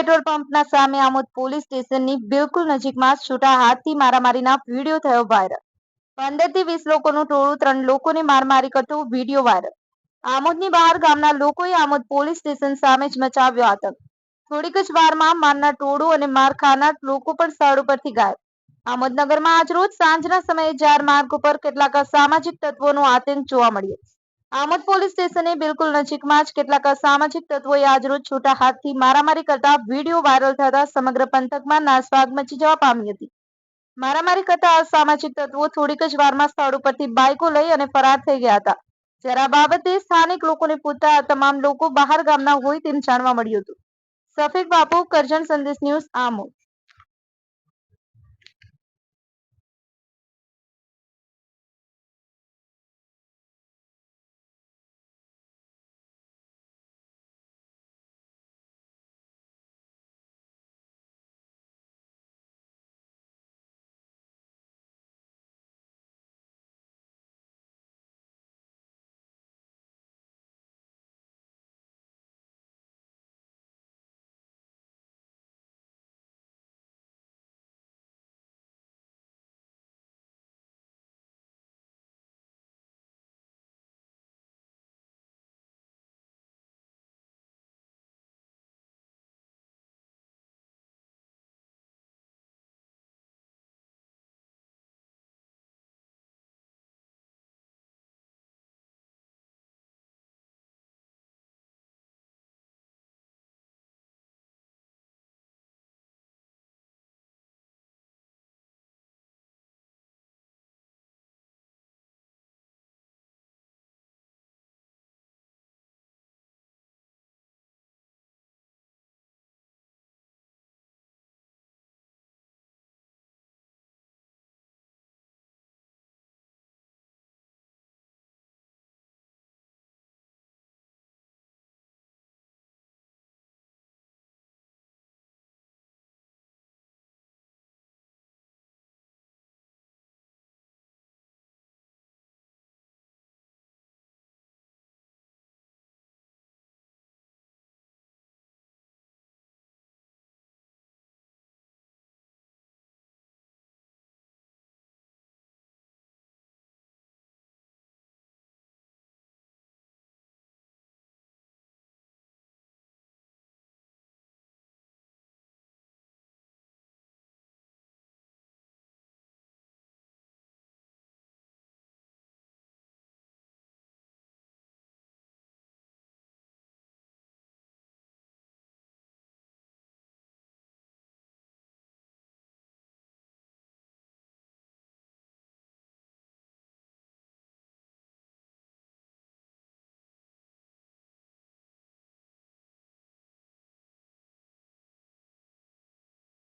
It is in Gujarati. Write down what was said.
પેટ્રોલ પંપના સામે આમોદ પોલીસ સ્ટેશનની બિલકુલ નજીકમાં છૂટા હાથથી મારામારીના વીડિયો થયો વાયરલ પંદરથી વીસ લોકોનું ટોળું ત્રણ લોકોને મારમારી કરતો વીડિયો વાયરલ આમોદની બહાર ગામના લોકોએ આમોદ પોલીસ સ્ટેશન સામે જ મચાવ્યો આતંક. થોડીક જ વારમાં મારના ટોળું અને માર ખાનાર લોકો પણ સ્થળ ઉપરથી ગાયબ. આમોદનગરમાં આજરોજ સાંજના સમયે જાર માર્ગ ઉપર કેટલાક સામાજિક તત્વોનો આતંક જોવા મળ્યો આમોદ પોલીસ સ્ટેશને બિલકુલ નજીકમાં જ કેટલાક અસામાજિક તત્વોએ આજરોજ છૂટા હાથથી મારામારી કરતા વીડિયો વાયરલ થતા સમગ્ર પંથકમાં નાસભાગ મચી જવા પામી હતી. મારામારી કરતા અસામાજિક તત્વો થોડીક જ વારમાં સ્થળ ઉપરથી બાઇકો લઈ અને ફરાર થઈ ગયા હતા. જ્યારે આ બાબતે સ્થાનિક લોકોને પૂછતા તમામ લોકો બહાર ગામના હોય તેમ જાણવા મળ્યું હતું. સફેદ બાપુ, કરજણ સંદેશ ન્યૂઝ, આમોદ.